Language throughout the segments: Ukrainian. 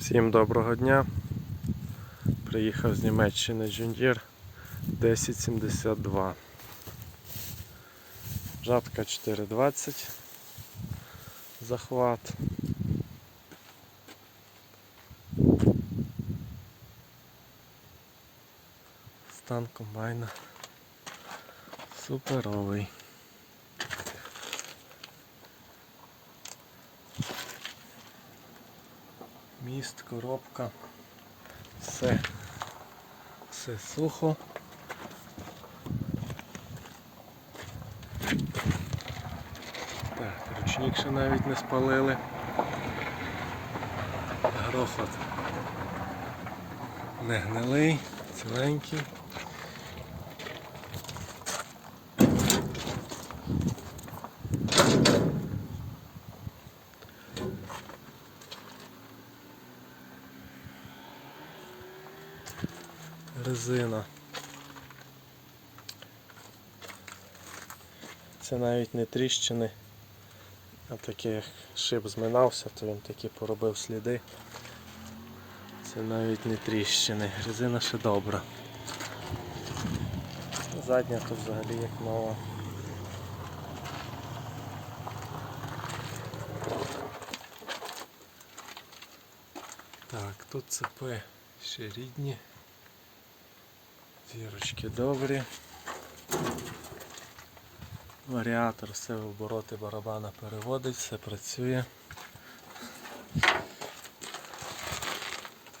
Всім доброго дня. Приїхав з Німеччини Джундір 1072. Жатка 420. Захват. Стан комбайна суперовий. Міст, коробка. Все. Все сухо. Так, ручник ще навіть не спалили. Грохот не гнилий, ціленький. Резина. Це навіть не тріщини, а таке як шип зминався, то він таки поробив сліди. Це навіть не тріщини, резина ще добра. Задня то взагалі як нова. Так, тут цепи ще рідні. Зірочки добрі. Варіатор все в обороти барабана переводить, все працює.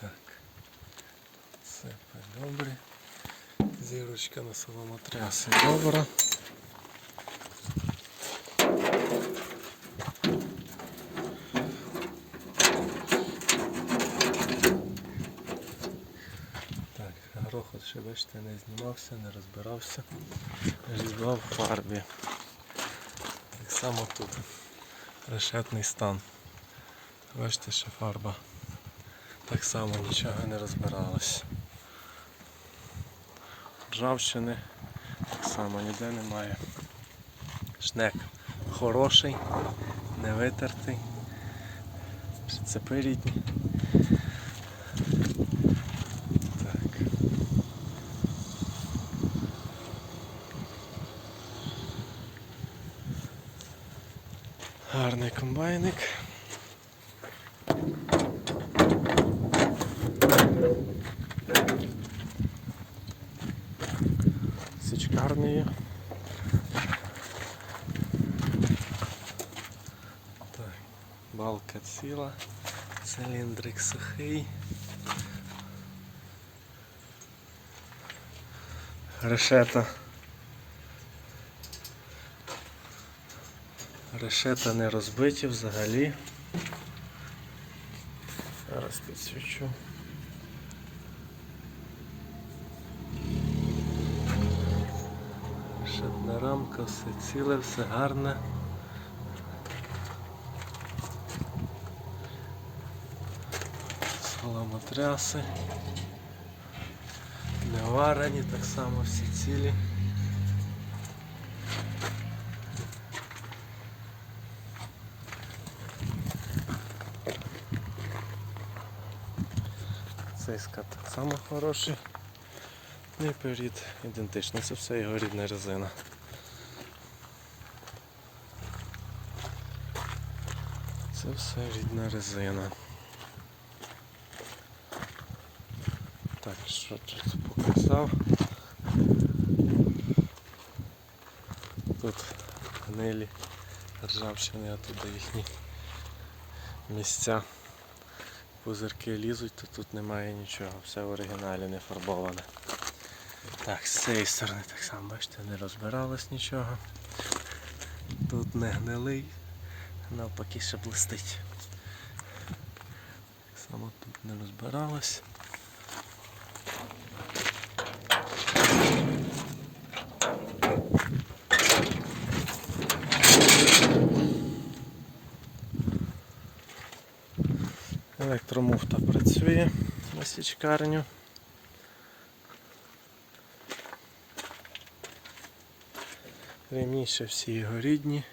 Так. Це добре. Зірочка на соломотрясі добра. Так, грохот ще бачите не знімався, не розбирався. Різьба фарбі. Так само тут решетний стан. Бачите, що фарба так само нічого не розбиралась. Ржавчини так само ніде немає. Шнек хороший, не витертий. Прицепи рідні. Гарний комбайник. Січкарний. є. Так, балка ціла, циліндрик сухий. Решета. Решета не розбиті взагалі. Зараз підсвічу. Решетна рамка, все ціле, все гарне. Соломотряси. Не варені, так само всі цілі. Цей скат так само хороший. І перед ідентичний. Це все його рідна резина. Це все рідна резина. Так, що тут показав? Тут гнилі ржавчини, а тут їхні місця пузирки лізуть, то тут немає нічого, все в оригіналі не фарбоване. Так, з цієї сторони так само, бачите, не розбиралось нічого. Тут не гнилий, навпаки ще блистить. Так само тут не розбиралось. Електромуфта працює на січкарню. Ремні ще всі його рідні.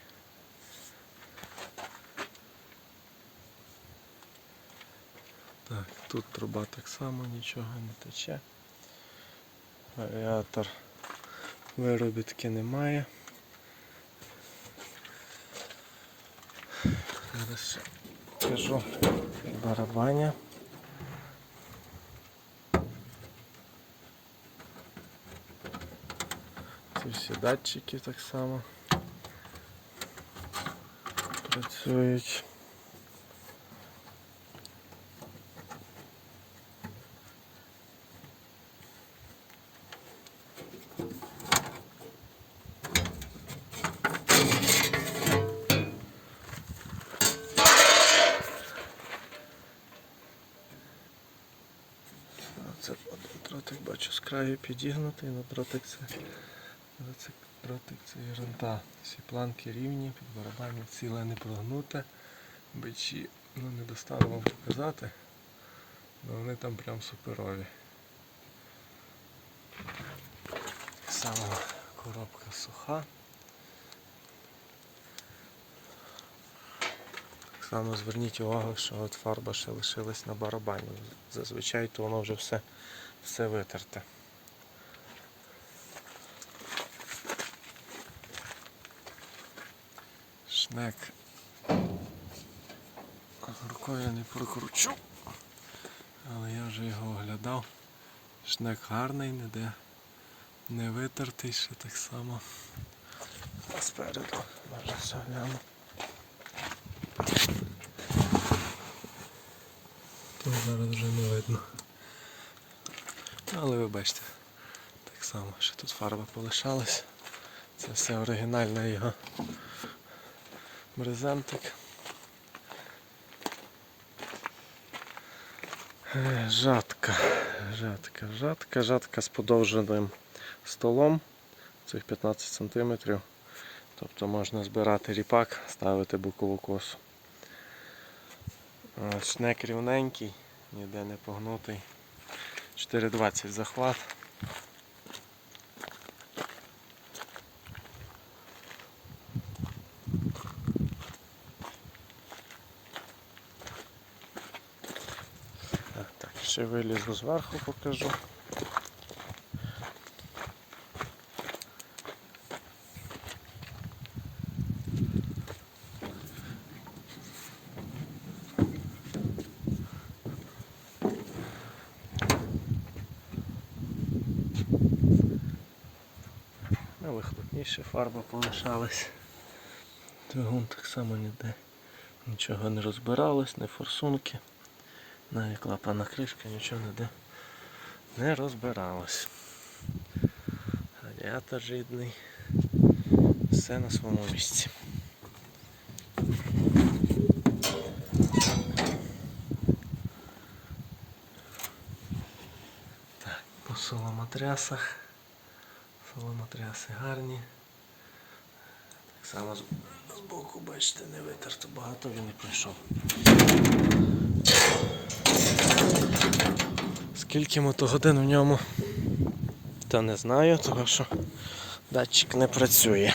Так, тут труба так само нічого не тече. Варіатор виробітки немає. Зараз покажу барабаня. Ці всі датчики так само працюють. Це один дротик бачу з краю підігнутий, це, дротик, дротик це єрунта. Всі планки рівні, під барабаном ціле не прогнуте. Бичі, ну не достану вам показати, але вони там прям суперові. Само коробка суха. Само зверніть увагу, що от фарба ще лишилась на барабані. Зазвичай то воно вже все, все витерте. Шнек. Рукою я не прокручу, але я вже його оглядав. Шнек гарний, ніде не витертий ще так само. А спереду може все гляну. Тут зараз вже не видно. Але ви бачите, так само, що тут фарба полишалась. Це все оригінальна його брезентик. Е, Жатка, жатка, жатка, жатка з подовженим столом, цих 15 см. Тобто можна збирати ріпак, ставити бокову косу. Е, Шнек рівненький, ніде не погнутий. 4,20 захват. Ще вилізу зверху покажу. На вихлопніше фарба полишалась. Двигун так само ніде нічого не розбиралось, не форсунки. Навіть клапана кришка нічого ніде не розбиралось. Радіатор рідний. Все на своєму місці. Так, по соломотрясах. Соломотряси гарні. Так само з, боку, бачите, не витерто багато він не пройшов. Скільки мотогодин в ньому, то не знаю, тому що датчик не працює.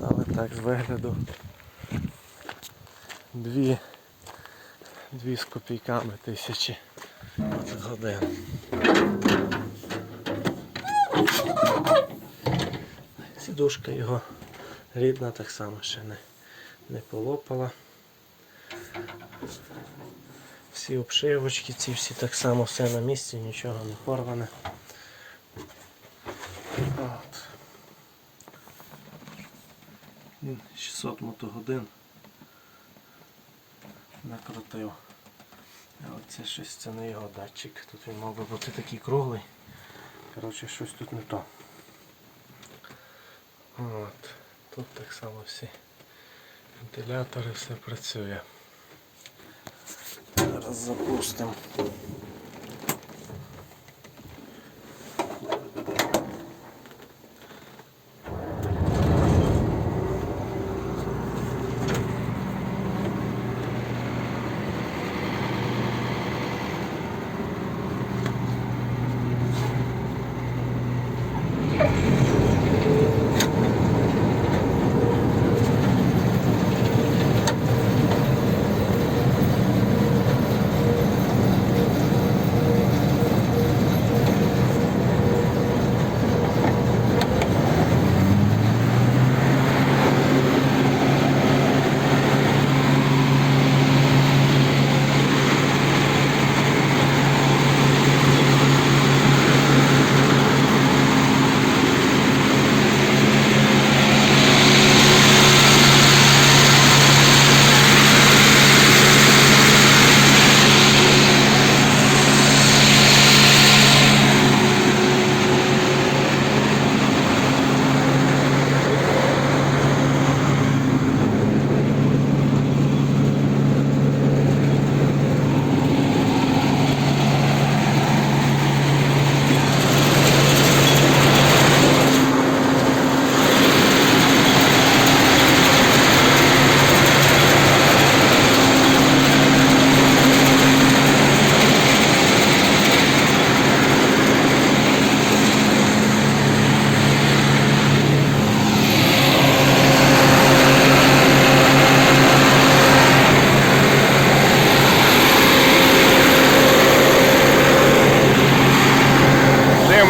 Але так з вигляду дві, дві з копійками тисячі годин. Сідушка його рідна, так само ще не, не полопала. Всі обшивочки, ці всі так само все на місці, нічого не порване. От. 600 мотогодин накрутив. А от це щось це не його датчик. Тут він мав би бути такий круглий. Коротше, щось тут не то. От. Тут так само всі вентилятори, все працює. Зараз.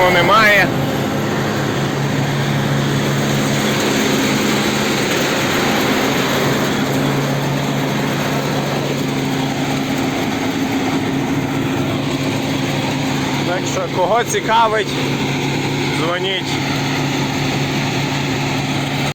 Диму немає. Так що кого цікавить, дзвоніть